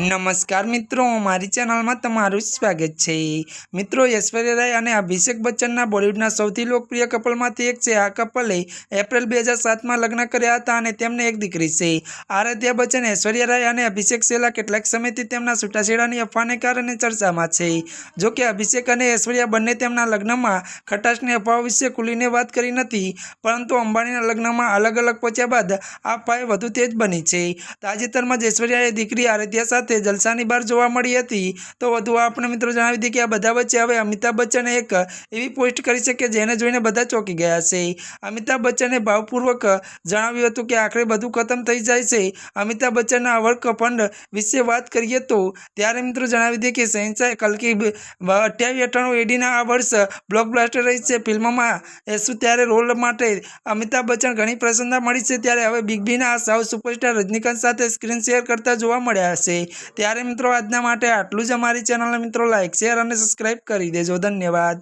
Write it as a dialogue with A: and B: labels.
A: નમસ્કાર મિત્રો, મારી ચેનલમાં તમારું સ્વાગત છે. મિત્રો, ઐશ્વર્યા રાય અને અભિષેક બચ્ચનના બોલિવૂડના સૌથી લોકપ્રિય કપલમાંથી એક છે. આ કપલે એપ્રિલ બે હજાર સાતમાં લગ્ન કર્યા હતા અને તેમને એક દીકરી છે. આરાધ્યા બચ્ચન, ઐશ્વર્યા રાય અને અભિષેક છેલ્લા કેટલાક સમયથી તેમના છૂટાછેડાની અફવાને કારણે ચર્ચામાં છે. જો કે અભિષેક અને ઐશ્વર્યા બંને તેમના લગ્નમાં ખટાશની અફવાઓ વિશે ખુલીને વાત કરી નથી, પરંતુ અંબાણીના લગ્નમાં અલગ અલગ પહોંચ્યા બાદ આ અફવાએ વધુ તેજ બની છે. તાજેતરમાં જ ઐશ્વર્યાએ દીકરી આરાધ્યા સાથે જલસાની બહાર જોવા મળી હતી. તો વધુ આપણે મિત્રો જણાવી દઈએ કે આ બધા વચ્ચે હવે અમિતાભ બચ્ચને એક એવી પોસ્ટ કરી છે કે જેને જોઈને બધા ચોંકી ગયા છે. અમિતાભ બચ્ચને ભાવપૂર્વક જણાવ્યું હતું કે આખરે બધું ખતમ થઈ જાય છે. અમિતાભ બચ્ચનના વર્ક ફંડ વિશે વાત કરીએ તો ત્યારે મિત્રો જણાવી દઈએ કે શહેનશાહ કલકી અઠ્યાવીસ અઠ્ઠાણું એડીના આ વર્ષ બ્લોકબ્લાસ્ટર રહી છે. ફિલ્મમાં એસુ ત્યારે રોલ માટે અમિતાભ બચ્ચન ઘણી પ્રસન્નતા મળી છે. ત્યારે હવે બિગ બીના સાઉથ સુપરસ્ટાર રજનીકાંત સાથે સ્ક્રીન શેર કરતા જોવા મળ્યા છે. ત્યારે મિત્રો આજના માટે આટલું જ. અમારી ચેનલને મિત્રો લાઇક શેર અને સબસ્ક્રાઈબ કરી દેજો. ધન્યવાદ.